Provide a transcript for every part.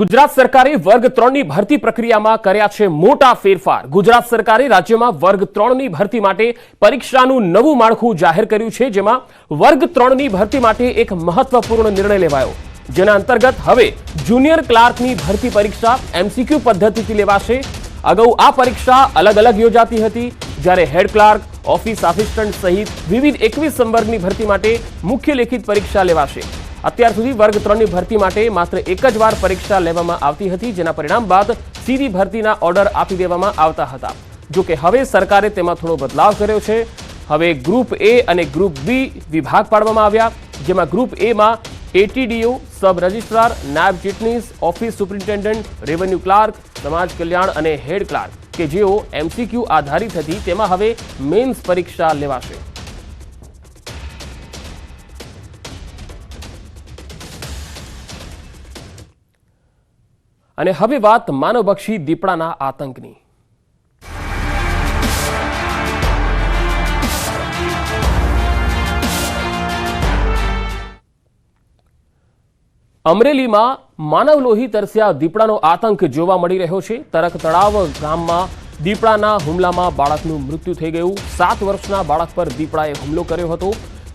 ગુજરાત સરકારે વર્ગ ત્રણની ભરતી પ્રક્રિયામાં કર્યા છે મોટા ફેરફાર. ગુજરાત સરકારે રાજ્યમાં વર્ગ ત્રણની ભરતી માટે પરીક્ષાનું નવું માળખું જાહેર કર્યું છે, જેમાં વર્ગ ત્રણની ભરતી માટે એક મહત્વપૂર્ણ નિર્ણય લેવાયો. જેના અંતર્ગત હવે જુનિયર ક્લાર્કની ભરતી પરીક્ષા એમસીક્યુ પદ્ધતિથી લેવાશે. અગાઉ આ પરીક્ષા અલગ અલગ યોજાતી હતી. જ્યારે હેડ ક્લાર્ક, ઓફિસ આસિસ્ટન્ટ સહિત વિવિધ એકવીસ સંવર્ગની ભરતી માટે મુખ્ય લેખિત પરીક્ષા લેવાશે. અત્યાર સુધી વર્ગ ત્રણની ભરતી માટે માત્ર એક જ વાર પરીક્ષા લેવામાં આવતી હતી, જેના પરિણામ બાદ સીધી ભરતીના ઓર્ડર આપી દેવામાં આવતા હતા. જો કે હવે સરકારે તેમાં થોડો બદલાવ કર્યો છે. હવે ગ્રુપ એ અને ગ્રુપ બી વિભાગ પાડવામાં આવ્યા, જેમાં ગ્રુપ એમાં એટીડીઓ સબ રજિસ્ટ્રાર, નાયબ ચીટનીસ, ઓફિસ સુપ્રિન્ટેન્ડન્ટ, રેવન્યુ ક્લાર્ક, સમાજ કલ્યાણ અને હેડ ક્લાર્ક, કે જેઓ એમસીક્યુ આધારિત હતી, તેમાં હવે મેન્સ પરીક્ષા લેવાશે. અને હવે વાત માનવબક્ષી દીપડાના આતંકની. અમરેલીમાં માનવ લોહી તરસ્યા દીપડાનો આતંક જોવા મળી રહ્યો છે. તરક તળાવ ગામમાં દીપડાના હુમલામાં બાળકનું મૃત્યુ થઈ ગયું. સાત વર્ષના બાળક પર દીપડાએ હુમલો કર્યો હતો.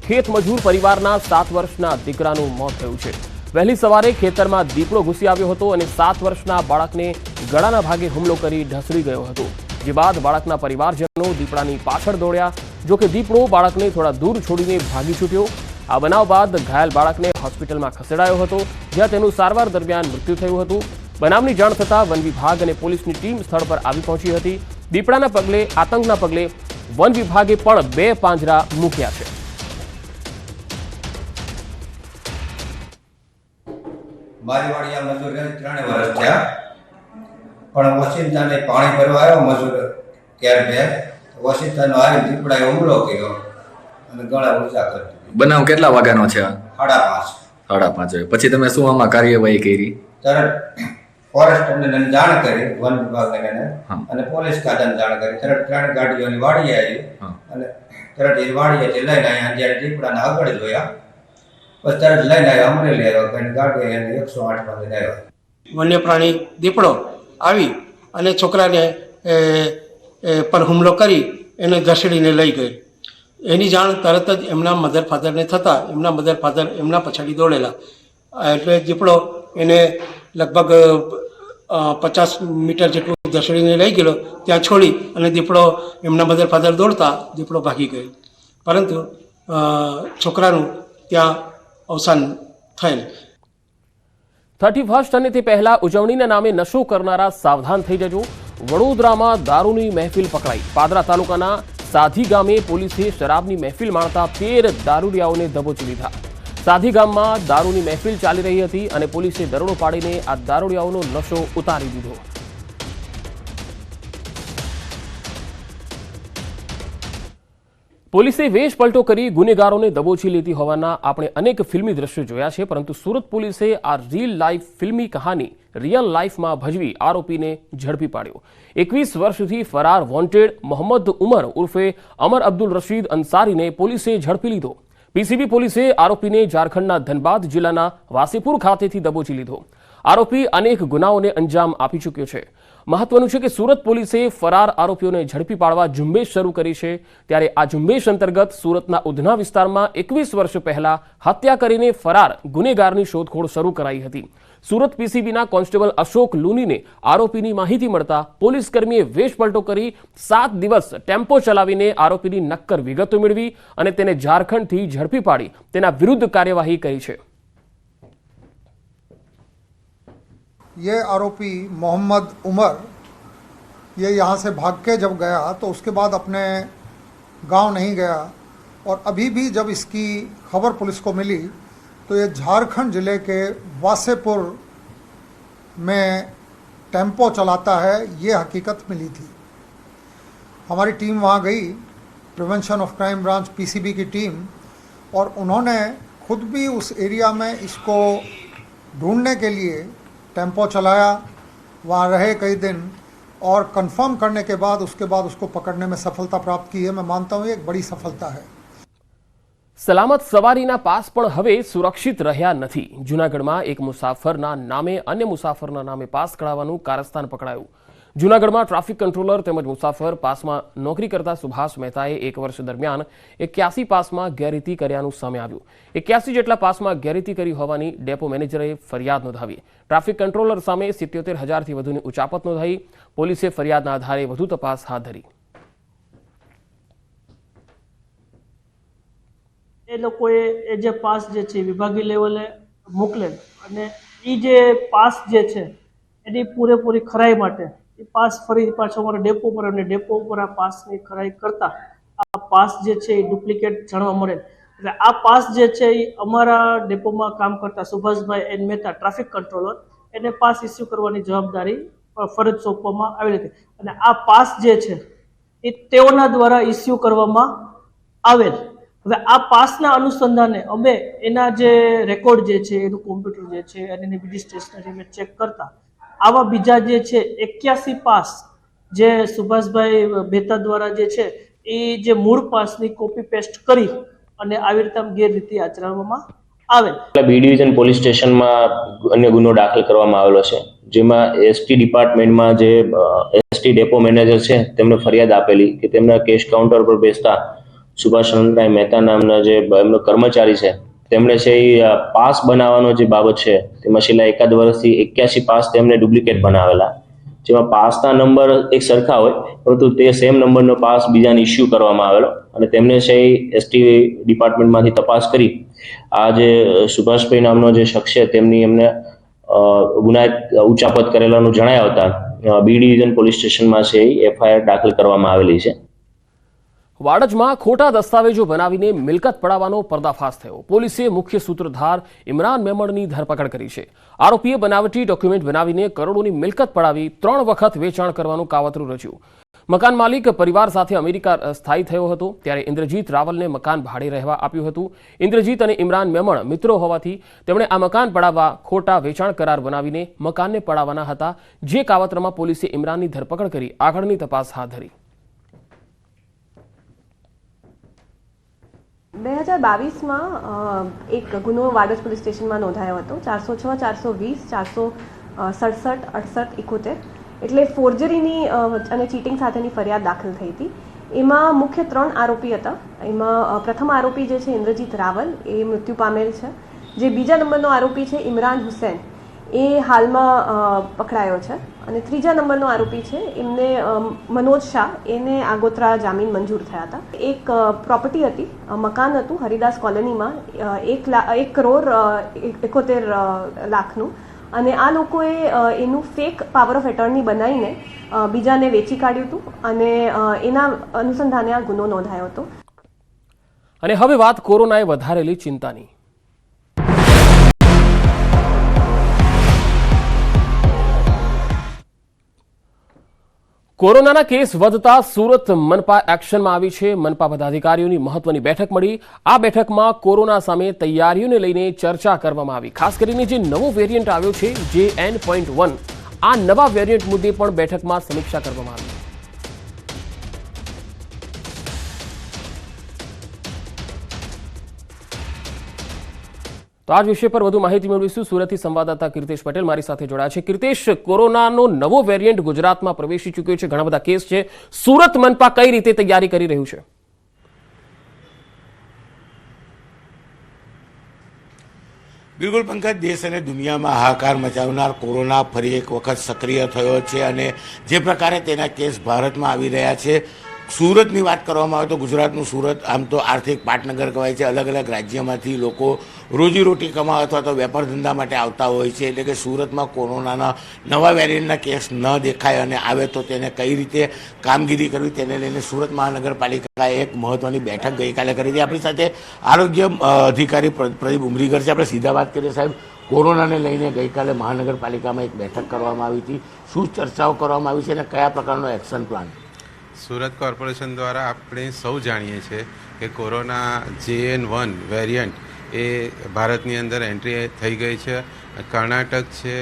ખેત મજૂર પરિવારના સાત વર્ષના દીકરાનું મોત થયું છે. વહેલી સવારે ખેતરમાં દીપડો ઘૂસી આવ્યો હતો અને સાત વર્ષના બાળકને ગળાના ભાગે હુમલો કરી ઢસડી ગયો હતો. જે બાદ બાળકના પરિવારજનો દીપડાની પાછળ દોડ્યા. જોકે દીપડો બાળકને થોડા દૂર છોડીને ભાગી છૂટ્યો. આ બનાવ બાદ ઘાયલ બાળકને હોસ્પિટલમાં ખસેડાયો હતો, જ્યાં તેનું સારવાર દરમિયાન મૃત્યુ થયું હતું. બનાવની જાણ થતાં વન વિભાગ અને પોલીસની ટીમ સ્થળ પર આવી પહોંચી હતી. દીપડાના પગલે, આતંકના પગલે વન વિભાગે પણ બે પાંજરા મૂક્યા છે. મારી વાડિયા મજૂર ત્રણે વર્ષ થયા. પણ ઓશિંતાને પાણી ભરવા આવ્યો મજૂર ક્યારે બે ઓશિંતાનો આવી દીપડાએ હુમલો કર્યો અને ગળા ઊંચા કરી બનાવ કેટલા વાગ્યાનો છે? સાડા પાંચ. સાડા પાંચ પછી તમે શું આમાં કાર્યવાહી કરી? તરત ફોરેસ્ટ અમને જાણ કરી વન વિભાગને અને પોલીસ ખાતાને જાણ કરી. તરત ત્રણ ગાડીઓની વાડી આવી. અને તરત એ વાડીએથી લઈને અહીંયા જ્યારે દીપડાને આગળ જોયા તરત લઈને આવ્યો, અમરેલી આવ્યો કઈ ગાડી એને એકસો આઠમાં લઈને આવ્યો. વન્ય પ્રાણી દીપડો આવી અને છોકરાને પર હુમલો કરી એને ઘસડીને લઈ ગઈ. એની જાણ તરત જ એમના મધર ફાધરને થતાં એમના મધર ફાધર એમના પછાડી દોડેલા. એટલે દીપડો એને લગભગ પચાસ મીટર જેટલું ઘસડીને લઈ ગયેલો, ત્યાં છોડી અને દીપડો એમના મધર ફાધર દોડતા દીપડો ભાગી ગયો. પરંતુ છોકરાનું ત્યાં અવસાન થયેલ. થર્ટી ફર્સ્ટ અને તે પહેલા ઉજવણીના નામે નશો કરનારા સાવધાન થઈ જજો. વડોદરામાં દારૂની મહેફિલ પકડાઈ. પાદરા તાલુકાના સાધી ગામે પોલીસે શરાબની મહેફિલ માણતા તેર દારૂડિયાઓને દબોચી લીધા. સાધી ગામમાં દારૂની મહેફિલ ચાલી રહી હતી અને પોલીસે દરોડો પાડીને આ દારૂડિયાઓનો નશો ઉતારી દીધો. પોલીસે વેશપલટો કરી ગુનેગારોને દબોચી લીધી હોવાના આપણે અનેક ફિલ્મી દ્રશ્યો જોયા છે, પરંતુ સુરત પોલીસે આ રીલ લાઈફ ફિલ્મી કહાની રિયલ લાઈફમાં ભજવી આરોપીને ઝડપી પાડ્યો. એકવીસ વર્ષથી ફરાર વોન્ટેડ મોહમ્મદ ઉમર ઉર્ફે અમર અબ્દુલ રશીદ અંસારીને પોલીસે ઝડપી લીધો. પીસીબી પોલીસે આરોપીને ઝારખંડના ધનબાદ જિલ્લાના વાસીપુર ખાતેથી દબોચી લીધો. આરોપી અનેક ગુનાઓને અંજામ આપી ચૂક્યો છે. મહત્વનું છે કે સુરત પોલીસે ફરાર આરોપીઓને ઝડપી પાડવા ઝુંબેશ શરૂ કરી છે. ત્યારે આ ઝુંબેશ અંતર્ગત સુરતના ઉધના વિસ્તારમાં એકવીસ વર્ષ પહેલા હત્યા કરીને ફરાર ગુનેગારની શોધખોળ શરૂ કરાઈ હતી. સુરત પીસીબીના કોન્સ્ટેબલ અશોક લુનીને આરોપીની માહિતી મળતા પોલીસ કર્મીએ વેશ પલટો કરી સાત દિવસ ટેમ્પો ચલાવીને આરોપીની નક્કર વિગતો મેળવી અને તેને ઝારખંડથી ઝડપી પાડી તેના વિરુદ્ધ કાર્યવાહી કરી છે. ये आरोपी मोहम्मद उमर, ये यहाँ से भाग के जब गया तो उसके बाद अपने गाँव नहीं गया और अभी भी जब इसकी खबर पुलिस को मिली तो ये झारखंड ज़िले के वासेपुर में टेंपो चलाता है, ये हकीकत मिली थी। हमारी टीम वहाँ गई, prevention of crime branch PCB की टीम, और उन्होंने खुद भी उस एरिया में इसको ढूँढने के लिए टेम्पो चलाया वहाँ रहे कई दिन और कंफर्म करने के बाद उसके बाद उसको पकड़ने में सफलता प्राप्त की है मैं मानता हूँ ये एक बड़ी सफलता है સલામત સવારીના પાસ પણ હવે સુરક્ષિત રહ્યા નથી જૂનાગઢમાં એક મુસાફરના નામે અન્ય મુસાફરના નામે પાસ કઢાવવાનું કારસ્તાન પકડાયું જૂનાગઢમાં ટ્રાફિક કંટ્રોલર તેમજ મુસાફર પાસમાં નોકરી કરતા સુભાષ મહેતાએ એક વર્ષ દરમિયાન એક્યાસી પાસમાં ગેરરીતિ કર્યાનું સામે આવ્યું. એક્યાસી જેટલા પાસમાં ગેરરીતિ કરી હોવાની ડેપો મેનેજરે ફરિયાદ નોંધાવી. ટ્રાફિક કંટ્રોલર સામે સિત્યોતેર હજારથી વધુની ઉચાપત નોંધાઈ. પોલીસે ફરિયાદના આધારે વધુ તપાસ હાથ ધરી. એ લોકોએ એ જે પાસ જે છે વિભાગીય લેવલે મોકલે અને એ જે પાસ જે છે એની પૂરેપૂરી ખરાઈ માટે એ પાસ ફરી પાછો અમારા ડેપો પર અને ડેપો ઉપર આ પાસની ખરાઈ કરતા આ પાસ જે છે એ ડુપ્લિકેટ જાણવા મળે. એટલે આ પાસ જે છે એ અમારા ડેપોમાં કામ કરતા Subhashbhai N Mehta traffic controller. એને પાસ ઇસ્યુ કરવાની જવાબદારી ફરજ સોંપવામાં આવેલી હતી. અને આ પાસ જે છે એ તેઓના દ્વારા ઇસ્યુ કરવામાં આવેલ. હવે આ પાસના અનુસંધાને અમે એના જે રેકોર્ડ જે છે, એનું કોમ્પ્યુટર જે છે અને એની બીજી સ્ટેશનરી મેં ચેક કરતા. આવા બીજા જે છે, એક્યાસી પાસ જે સુભાષભાઈ મહેતા દ્વારા જે છે, એ જે મૂળ પાસની કોપી પેસ્ટ કરી અને આવી રીતે ગેરરીતિ આચરવામાં આવે. બી ડિવિઝન પોલીસ સ્ટેશનમાં અન્ય ગુનો દાખલ કરવામાં આવેલો છે. જેમાં એસટી ડિપાર્ટમેન્ટમાં જે એસટી ડેપો મેનેજર છે, તેમણે ફરિયાદ આપેલી કે તેમના કેશ કાઉન્ટર પર બેસતા સુભાષ ચંદ્રભાઈ મહેતા નામના જે એમનો કર્મચારી છે તેમણે છે એ પાસ બનાવવાનો જે બાબત છે, તેમાં છેલ્લા એકાદ વર્ષથી એક્યાસી પાસ તેમને ડુપ્લિકેટ બનાવેલા. જેમાં પાસના નંબર એક સરખા હોય, પરંતુ તે સેમ નંબરનો પાસ બીજાને ઇસ્યુ કરવામાં આવેલો. અને તેમને છે એ, એસટી ડિપાર્ટમેન્ટમાંથી તપાસ કરી. આ જે સુભાષભાઈ નામનો જે શખ્સ છે, તેમની એમને ગુનાયત ઉચાપત કરેલાનું જણાય આવતા બી ડિવિઝન પોલીસ સ્ટેશનમાં છે એફઆઈઆર દાખલ કરવામાં આવેલી છે. વાડજમાં ખોટા દસ્તાવેજો બનાવીને મિલકત પડાવવાનો પર્દાફાશ થયો. પોલીસે મુખ્ય સૂત્રધાર ઇમરાન મેમણની ધરપકડ કરી છે. આરોપીએ બનાવટી ડોક્યુમેન્ટ બનાવીને કરોડોની મિલકત પડાવી ત્રણ વખત વેચાણ કરવાનું કાવતરું રચ્યું. મકાન માલિક પરિવાર સાથે અમેરિકા સ્થાયી થયો હતો. ત્યારે ઇન્દ્રજીત રાવલને મકાન ભાડે રહેવા આપ્યું હતું. ઇન્દ્રજીત અને ઇમરાન મેમણ મિત્રો હોવાથી તેમણે આ મકાન પડાવવા ખોટા વેચાણ કરાર બનાવીને મકાનને પડાવવાના હતા, જે કાવતરમાં પોલીસે ઇમરાનની ધરપકડ કરી આગળની તપાસ હાથ ધરી. બે હજાર બાવીસમાં એક ગુનો વાડજ પોલીસ સ્ટેશનમાં નોંધાયો હતો. ચારસો છ, ચારસો વીસ, ચારસો સડસઠ, અડસઠ ઇકોતેર એટલે ફોર્જરીની અને ચીટિંગ સાથેની ફરિયાદ દાખલ થઈ હતી. એમાં મુખ્ય ત્રણ આરોપી હતા. એમાં પ્રથમ આરોપી જે છે ઇન્દ્રજીત રાવલ, એ મૃત્યુ પામેલ છે. જે બીજા નંબરનો આરોપી છે ઇમરાન હુસેન. એ હાલમાં પકડાયો છે. અને ત્રીજા નંબરનો આરોપી છે, એમને મનોજ શાહ. એને આગોતરા જામીન મંજૂર થયા હતા. એક પ્રોપર્ટી હતી મકાન હતું હરિદાસ કોલોનીમાં એક લા, એક કરોડ એકોતેર લાખનું. અને આ લોકોએ એનું ફેક પાવર ઓફ એટર્ની બનાવીને બીજાને વેચી કાઢ્યું હતું અને એના અનુસંધાને આ ગુનો નોંધાયો હતો. અને હવે વાત કોરોનાએ વધારેલી ચિંતાની. કોરોનાના કેસ વધતા સુરત મનપા એક્શનમાં આવી છે. મનપા પદાધિકારીઓની મહત્વની બેઠક મળી. આ બેઠકમાં કોરોના સામે તૈયારીઓને લઈને ચર્ચા કરવામાં આવી. ખાસ કરીને જે નવો વેરિયન્ટ આવ્યો છે, જે એન પોઈન્ટ વન આ નવા વેરિયન્ટ મુદ્દે પણ બેઠકમાં સમીક્ષા કરવામાં આવી. તો આ વિષય પર વધુ માહિતી મેળવીશું. સુરતથી સંવાદદાતા કીર્તેશ પટેલ મારી સાથે જોડાયા છે. કીર્તેશ, કોરોનાનો નવો વેરિયન્ટ ગુજરાતમાં પ્રવેશી ચૂક્યો છે. ઘણા બધા કેસ છે. સુરત મનપા કઈ રીતે તૈયારી કરી રહ્યું છે? બિલકુલ પંકજ, દેશ અને દુનિયામાં હાહાકાર મચાવનાર કોરોના ફરી એક વખત સક્રિય થયો છે અને જે પ્રકારે તેના કેસ ભારતમાં આવી રહ્યા છે સુરતની વાત કરવામાં આવે તો ગુજરાતનું સુરત આમ તો આર્થિક પાટનગર કહેવાય છે અલગ અલગ રાજ્યમાંથી લોકો રોજીરોટી કમાવા અથવા તો વેપાર ધંધા માટે આવતા હોય છે. એટલે કે સુરતમાં કોરોનાના નવા વેરિયન્ટના કેસ ન દેખાય અને આવે તો તેને કઈ રીતે કામગીરી કરવી તેને લઈને સુરત મહાનગરપાલિકાએ એક મહત્વની બેઠક ગઈકાલે કરી હતી. આપણી સાથે આરોગ્ય અધિકારી પ્ર- પ્રદીપ ઉમરીગર છે. આપણે સીધા વાત કરીએ સાહેબ. કોરોનાને લઈને ગઈકાલે મહાનગરપાલિકામાં એક બેઠક કરવામાં આવી હતી. શું ચર્ચાઓ કરવામાં આવી છે અને કયા પ્રકારનો એક્શન પ્લાન? સુરત કોર્પોરેશન દ્વારા આપણે સૌ જાણીએ છીએ કે કોરોના જેએન વન વેરિયન્ટ એ ભારતની અંદર એન્ટ્રી થઈ ગઈ છે, કર્ણાટક છે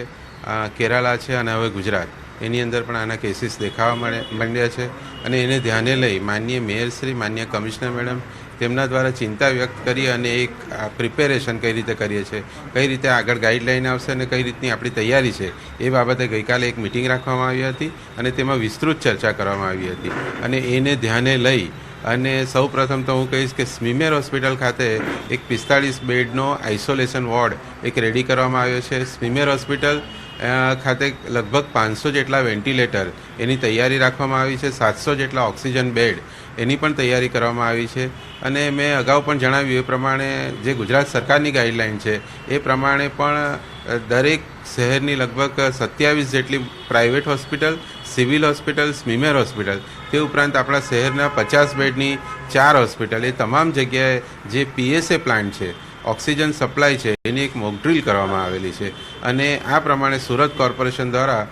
કેરાલા છે અને હવે ગુજરાત. એની અંદર પણ આના કેસીસ દેખાવા મળે, માંડ્યા છે અને એને ધ્યાને લઈ માનનીય મેયરશ્રી માન્ય કમિશનર મેડમ તેમના દ્વારા ચિંતા વ્યક્ત કરી અને એક પ્રિપેરેશન કઈ રીતે કરીએ છીએ, કઈ રીતે આગળ ગાઈડલાઈન આવશે અને કઈ રીતની આપણી તૈયારી છે, એ બાબતે ગઈકાલે એક મિટિંગ રાખવામાં આવી હતી અને તેમાં વિસ્તૃત ચર્ચા કરવામાં આવી હતી. અને એને ધ્યાને લઈ અને સૌ પ્રથમ તો હું કહીશ કે સ્મીમેર હોસ્પિટલ ખાતે એક પિસ્તાળીસ બેડનો આઇસોલેશન વોર્ડ એક રેડી કરવામાં આવ્યો છે. સ્મીમેર હોસ્પિટલ ખાતે લગભગ પાંચસો જેટલા વેન્ટિલેટર એની તૈયારી રાખવામાં આવી છે. સાતસો જેટલા ઓક્સિજન બેડ એની પણ તૈયારી કરવામાં આવી છે. અને મેં અગાઉ પણ જણાવ્યું એ પ્રમાણે જે ગુજરાત સરકારની ગાઈડલાઇન છે, એ પ્રમાણે પણ દરેક શહેરની લગભગ સત્યાવીસ જેટલી private hospital, civil hospital, SMIMER hospital, તે ઉપરાંત આપણા શહેરના પચાસ બેડની ચાર હોસ્પિટલ, એ તમામ જગ્યાએ જે પીએસએ પ્લાન્ટ છે, ઓક્સિજન સપ્લાય છે, એની એક મોકડ્રીલ કરવામાં આવેલી છે. અને આ પ્રમાણે સુરત કોર્પોરેશન દ્વારા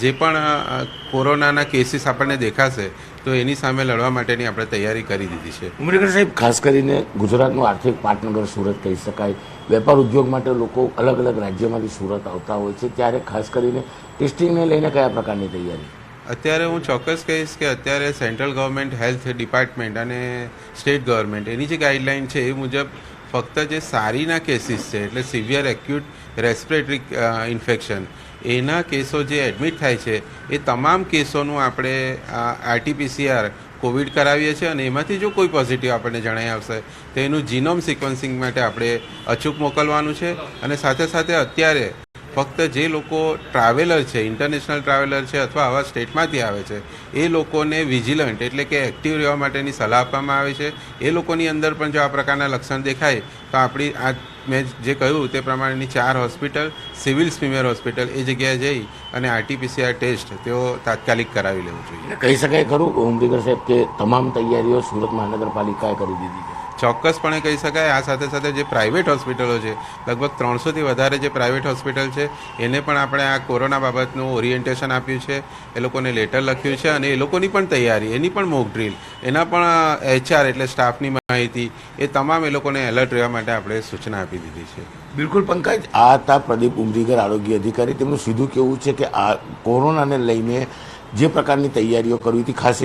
જે પણ કોરોનાના કેસીસ આપણને દેખાશે તો એની સામે લડવા માટેની આપણે તૈયારી કરી દીધી છે. ઉમરેકર સાહેબ ખાસ કરીને ગુજરાતનું આર્થિક પાટનગર સુરત કહી શકાય વેપાર ઉદ્યોગ માટે લોકો અલગ અલગ રાજ્યમાંથી સુરત આવતા હોય છે ત્યારે ખાસ કરીને ટેસ્ટિંગને લઈને કયા પ્રકારની તૈયારી? અત્યારે હું ચોક્કસ કહીશ કે અત્યારે સેન્ટ્રલ ગવર્મેન્ટ હેલ્થ ડિપાર્ટમેન્ટ અને સ્ટેટ ગવર્મેન્ટ એની જે ગાઈડલાઈન છે એ મુજબ ફક્ત જે સારીના કેસીસ છે, એટલે સિવિયર એક્યુટ રેસ્પિરેટરી ઇન્ફેક્શન એના કેસો જે એડમિટ થાય છે, એ તમામ કેસોનું આપણે આરટીપીસીઆર કોવિડ કરાવીએ છીએ અને એમાંથી જો કોઈ પોઝિટિવ આપણને જણાઈ આવશે, તો એનું જીનોમ સિક્વન્સિંગ માટે આપણે અચૂક મોકલવાનું છે અને સાથે સાથે અત્યારે ફક્ત જે લોકો ટ્રાવેલર છે ઇન્ટરનેશનલ ટ્રાવેલર છે અથવા આવા સ્ટેટમાંથી આવે છે, એ લોકોને વિજિલન્ટ એટલે કે એક્ટિવ રહેવા માટેની સલાહ આપવામાં આવે છે. એ લોકોની અંદર પણ જો આ પ્રકારના લક્ષણ દેખાય, તો આપણી આ મેં જે કહ્યું તે પ્રમાણેની ચાર હોસ્પિટલ, સિવિલ સ્પીમેર હોસ્પિટલ એ જગ્યાએ જઈ અને આરટીપીસીઆર ટેસ્ટ તેઓ તાત્કાલિક કરાવી લેવું જોઈએ. કહી શકાય ખરું ઉમરેકર સાહેબ કે તમામ તૈયારીઓ સુરત મહાનગરપાલિકાએ કરી દીધી છે? ચોક્કસપણે કહી શકાય, આ સાથે સાથે જે પ્રાઇવેટ હોસ્પિટલો છે, લગભગ ત્રણસોથી વધારે જે પ્રાઇવેટ હોસ્પિટલ છે, એને પણ આપણે આ કોરોના બાબતનું ઓરિએન્ટેશન આપ્યું છે. એ લોકોને લેટર લખ્યું છે અને એ લોકોની પણ તૈયારી, એની પણ મોક ડ્રીલ એના પણ એચઆર એટલે સ્ટાફની માહિતી, એ તમામ એ લોકોને એલર્ટ રહેવા માટે આપણે સૂચના આપી દીધી છે. બિલકુલ પંકજ, આ હતા પ્રદીપ ઉમરીગર, આરોગ્ય અધિકારી. તેમનું સીધું કેવું છે કે આ કોરોનાને લઈને જે પ્રકારની તૈયારીઓ કરવી હતી, ખાસ